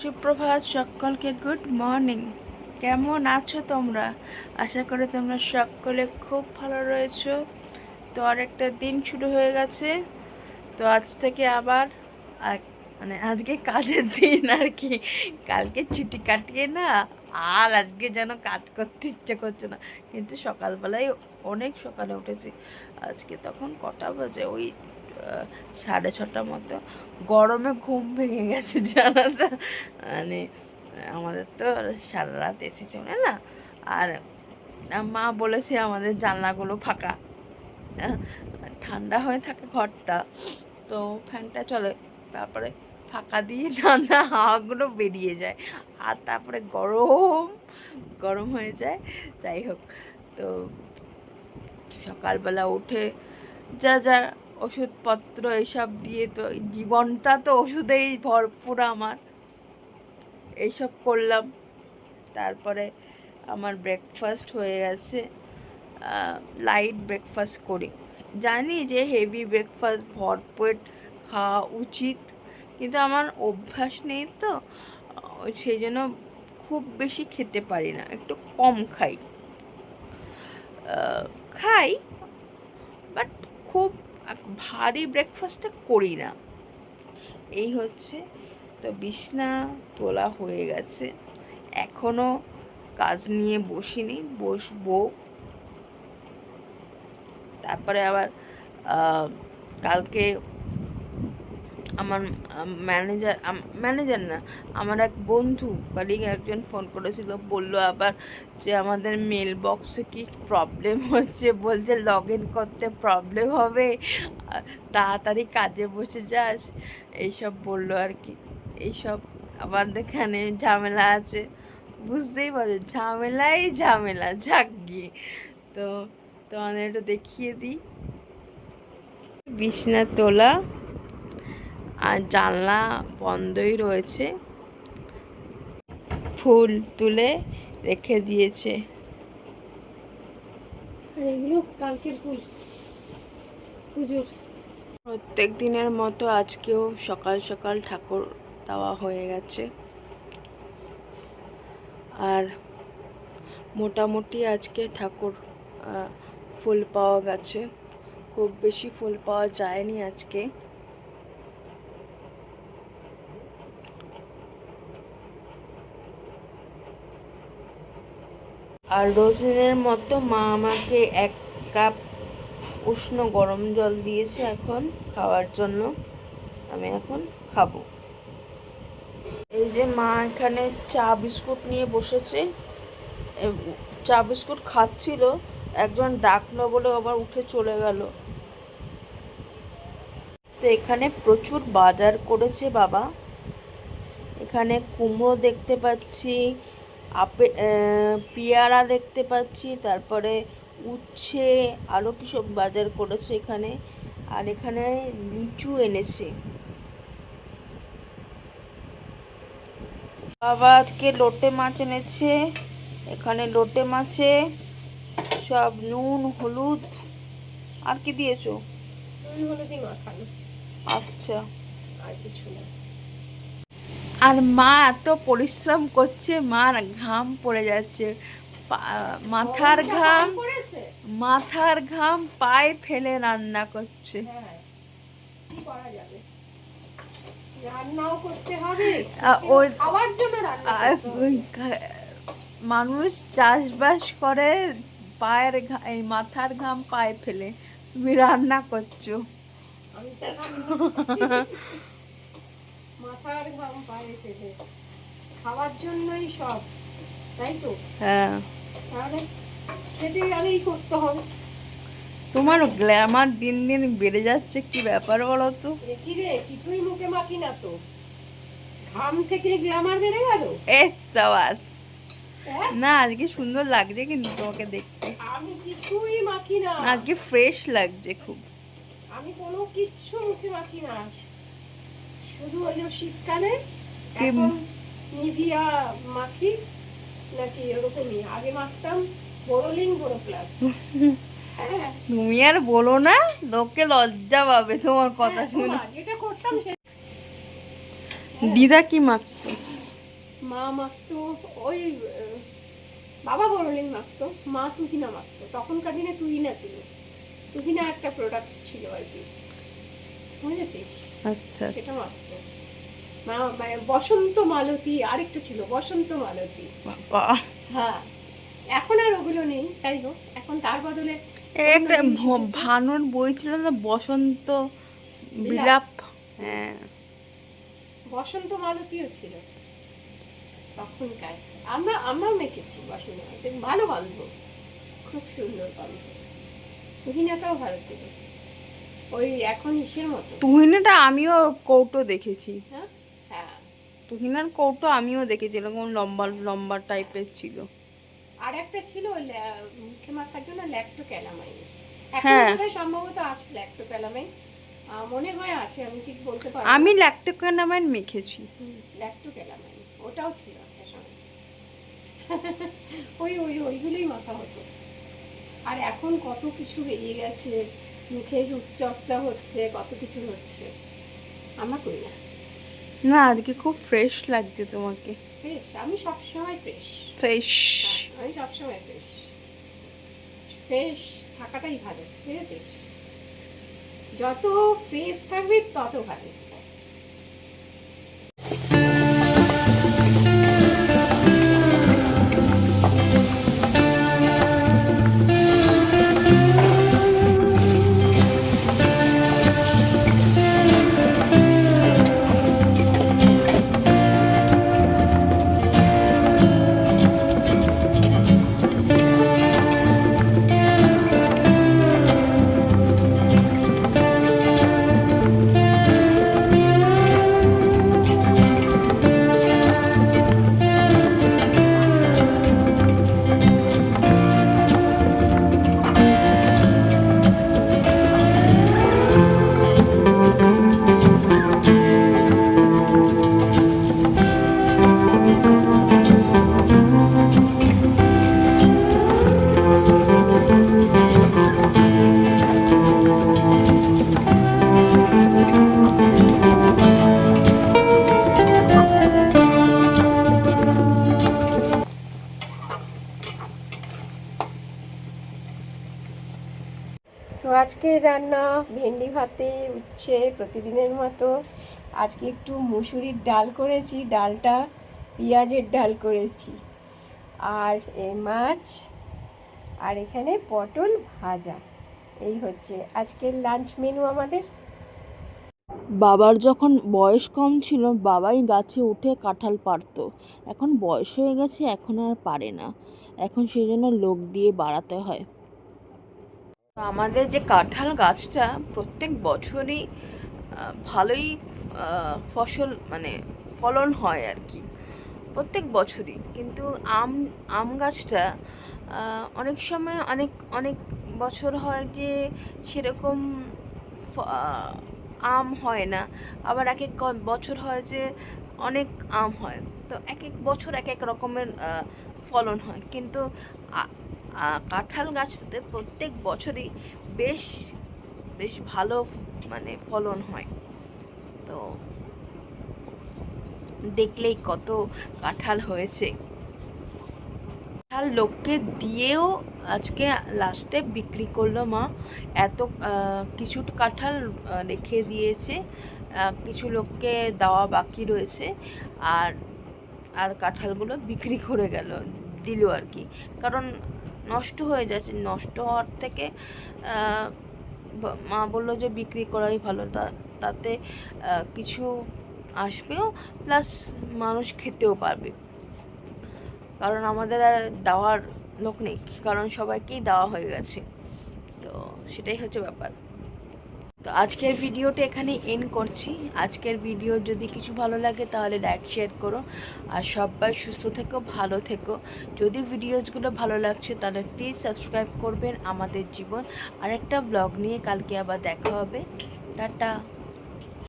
সুপ্রভাত সকলকে, good morning. কেমন আছো তোমরা? আশা করি তোমরা সকলে খুব ভালো রয়েছো। তো আরেকটা দিন শুরু হয়ে গেছে। তো আজ থেকে আবার মানে আজকে কাজের দিন আর কি। কালকে ছুটি কাটিয়ে না আর আজকে যেন কাজ করতে ইচ্ছে করছে না। কিন্তু সকালবেলায় অনেক সকালে উঠেছি। আজকে তখন কটা বাজে? ওই সাড়ে ছটার মতো। গরমে ঘুম ভেঙে গেছে জানা তো মানে আমাদের তো সারা রাত এসি চলে না। আর মা বলেছে আমাদের জানলাগুলো ফাঁকা। ঠান্ডা হয়ে থাকে ঘরটা। তো ফ্যানটা চলে। তারপরে ফাঁকা দিয়ে ঠান্ডা হাওয়াগুলো বেরিয়ে যায়। আর তারপরে গরম গরম হয়ে যায়। যাই হোক, তো সকালবেলা উঠে যা যা ওষুধপত্র এসব দিয়ে তো, জীবনটা তো ওষুধেই ভরপুর আমার। এইসব করলাম। তারপরে আমার ব্রেকফাস্ট হয়ে গেছে। লাইট ব্রেকফাস্ট করি। জানি যে হেভি ব্রেকফাস্ট ভরপেট খাওয়া উচিত, কিন্তু আমার অভ্যাস নেই তো। সেই জন্য খুব বেশি খেতে পারি না, একটু কম খাই। খাই বাট খুব ভারী ব্রেকফাস্টটা করি না। এই হচ্ছে, তো বিছনা তোলা হয়ে গেছে। এখনও কাজ নিয়ে বসিনি, বসবো। তারপরে আবার কালকে আমার ম্যানেজার ম্যানেজার না, আমার এক বন্ধু কলিগ একজন ফোন করেছিল, বলল আবার যে আমাদের মেল বক্সে কি প্রবলেম হচ্ছে, বলছে লগ ইন করতে প্রবলেম হবে তাড়াতাড়ি কাজে বসে যাস, এইসব বলল আর কি, এইসব আমাদের এখানে ঝামেলা আছে, বুঝতেই পারছ, ঝামেলাই ঝামেলা, যাক গিয়ে, তো তোমাদের একটু দেখিয়ে দিই, বিছনা তোলা আর জানলা বন্ধই রয়েছে। ফুল তুলে রেখে দিয়েছে। এগুলো কালকের ফুল। পুজোর প্রত্যেক দিনের মতো আজকেও সকাল সকাল ঠাকুর দেওয়া হয়ে গেছে। আর মোটামুটি আজকে ঠাকুর ফুল পাওয়া গেছে। খুব বেশি ফুল পাওয়া যায়নি আজকে। আর রোজ দিনের মতো মা আমাকে এক কাপ উষ্ণ গরম জল দিয়েছে এখন খাওয়ার জন্য। আমি এখন খাব। এই যে মা এখানে চা বিস্কুট নিয়ে বসেছে। চা বিস্কুট খাচ্ছিল, একজন ডাকলো বলে আবার উঠে চলে গেল। তো এখানে প্রচুর বাজার করেছে বাবা। এখানে কুমড়ো দেখতে পাচ্ছি আপে পেয়ারা দেখতে পাচ্ছি তারপরে উচ্ছে আরও কি সব বাজার করেছে এখানে আর এখানে লিচু এনেছে। বাবা আজকে লোটে মাছ এনেছে এখানে লোটে মাছে সব নুন হলুদ আর কি দিয়েছ? নুন হলুদই মাখানো। আচ্ছা। আর কিছু না। আর মা এত পরিশ্রম করছে মার ঘাম পড়ে যাচ্ছে। মাথার ঘাম মাথার ঘাম পায়ে ফেলে রান্না করছে। হ্যাঁ মানুষ চাষবাস করে পায়ের এই মাথার ঘাম পায়ে ফেলে। তুমি রান্না করছ আমি তো রান্না করছি। মাথার ঘাম পায়ে ফেলে। খাওয়ার জন্যই সব তাই তো? হ্যাঁ। তাহলে খেতে গেলেই করতে হবে। তোমার গ্ল্যামার দিন দিন বেড়ে যাচ্ছে কি ব্যাপার বলো তো? কি রে কিছুই মুখে মাখি না তো। ঘাম থেকে গ্ল্যামার বেড়ে গেল? এ সাবাস। হ্যাঁ? না আজকে সুন্দর লাগছে কিন্তু তোমাকে দেখতে। আমি কিছুই মাখি না। আজকে ফ্রেশ লাগছে খুব। আমি কোনো কিচ্ছু মুখে মাখি না। শুধু ওই শীতকালে এখন নিভিয়া মাখি নাকি ওরকমই আগে মাখতাম বোরোলিং বোরো প্লাস হ্যাঁ। তুমি আর বলো না লোকে লজ্জা পাবে তোমার কথা হ্যাঁ, শুনে। যেটা করতাম দিদা কি মাখছে মা মাখতো ওই বাবা বড়লিং মাখতো মা তুহিনা মাখতো। তখনকার দিনে তুহিনা ছিল। তুহিনা একটা প্রোডাক্ট ছিল আর কি। বুঝেছিস? আচ্ছা। সেটা মা মানে বসন্ত মালতী আরেকটা ছিল বসন্ত মালতী। হ্যাঁ এখন আর ওগুলো নেই যাই হোক এখন তার বদলে একটা। ভানুর বই ছিল না বসন্ত বিলাপ? হ্যাঁ। বসন্ত মালতীও ছিল। তখনকার। আমরা আমরাও মেখেছি বসন্ত মালতী। ভালো গন্ধ। খুব সুন্দর গন্ধ। তুহিনাটাও ভালো ছিল। ওই এখন ইসের মতো। তুহিনাটা আমিও কৌটো দেখেছি। হ্যাঁ? হ্যাঁ। তুহিনার কৌটো আমিও দেখেছি এরকম লম্বা লম্বা টাইপের ছিল। আর একটা ছিল মুখে মাখার জন্য ল্যাক্টো ক্যালামাইন হ্যাঁ। সম্ভবত আছে ল্যাক্টো ক্যালামাইন মনে হয় আছে আমি ঠিক বলতে পারব। আমি ল্যাকটোকানামাইন মেখেছি। ল্যাক্টো ক্যালামাইন ওটাও ছিল একটা সময়। ওই ওই ওইগুলোই মাখা হতো। আর এখন কত কিছু বেরিয়ে গেছে। মুখের রূপচর্চা হচ্ছে কত কিছু হচ্ছে। আমরা করি না। না আজকে খুব ফ্রেশ লাগছে তোমাকে। ফ্রেশ আমি সবসময় ফ্রেশ ফ্রেশ আমি সবসময় ফ্রেশ ফ্রেশ থাকাটাই ভালো ঠিক আছে যত ফ্রেশ থাকবে তত ভালো। তো আজকে রান্না, ভেন্ডি ভাতে, উচ্ছে প্রতিদিনের মতো। আজকে একটু মুসুরির ডাল করেছি, ডালটা পেঁয়াজের ডাল করেছি। আর এই মাছ, আর এখানে পটল ভাজা। এই হচ্ছে আজকের লাঞ্চ মেনু আমাদের। বাবার যখন বয়স কম ছিল, বাবাই গাছে উঠে কাঁঠাল পারতো এখন বয়স হয়ে গেছে, এখন আর পারে না। এখন সেই জন্য লোক দিয়ে বাড়াতে হয়। আমাদের যে কাঁঠাল গাছটা প্রত্যেক বছরই ভালোই ফসল মানে ফলন হয় আর কি। প্রত্যেক বছরই। কিন্তু আম আম গাছটা অনেক সময় অনেক অনেক বছর হয় যে সেরকম আম হয় না। আবার এক এক বছর হয় যে অনেক আম হয়। তো এক এক বছর এক এক রকমের ফলন হয়। কিন্তু কাঁঠাল গাছতে প্রত্যেক বছরই বেশ বেশ ভালো মানে ফলন হয়। তো দেখলেই কত কাঁঠাল হয়েছে। কাঁঠাল লোককে দিয়েও আজকে লাস্টে বিক্রি করল মা। এত কিছু কাঁঠাল রেখে দিয়েছে। কিছু লোককে দেওয়া বাকি রয়েছে। আর আর কাঁঠালগুলো বিক্রি করে গেল, দিল আর কি। কারণ নষ্ট হয়ে যাচ্ছে। নষ্ট হওয়ার থেকে মা বলল যে বিক্রি করাই ভালো। তাতে কিছু আসবেও, প্লাস মানুষ খেতেও পারবে। কারণ আমাদের আর দেওয়ার লোক নেই, কারণ সবাইকেই দেওয়া হয়ে গেছে। তো সেটাই হচ্ছে ব্যাপার। তো আজকের ভিডিওটা এখানে এন্ড করছি। আজকের ভিডিও যদি কিছু ভালো লাগে তাহলে লাইক শেয়ার করো। আর সবাই সুস্থ থেকো, ভালো থেকো। যদি ভিডিওসগুলো ভালো লাগছে তাহলে প্লিজ সাবস্ক্রাইব করবেন আমাদের জীবন। আরেকটা ব্লগ নিয়ে কালকে আবার দেখা হবে। টাটা।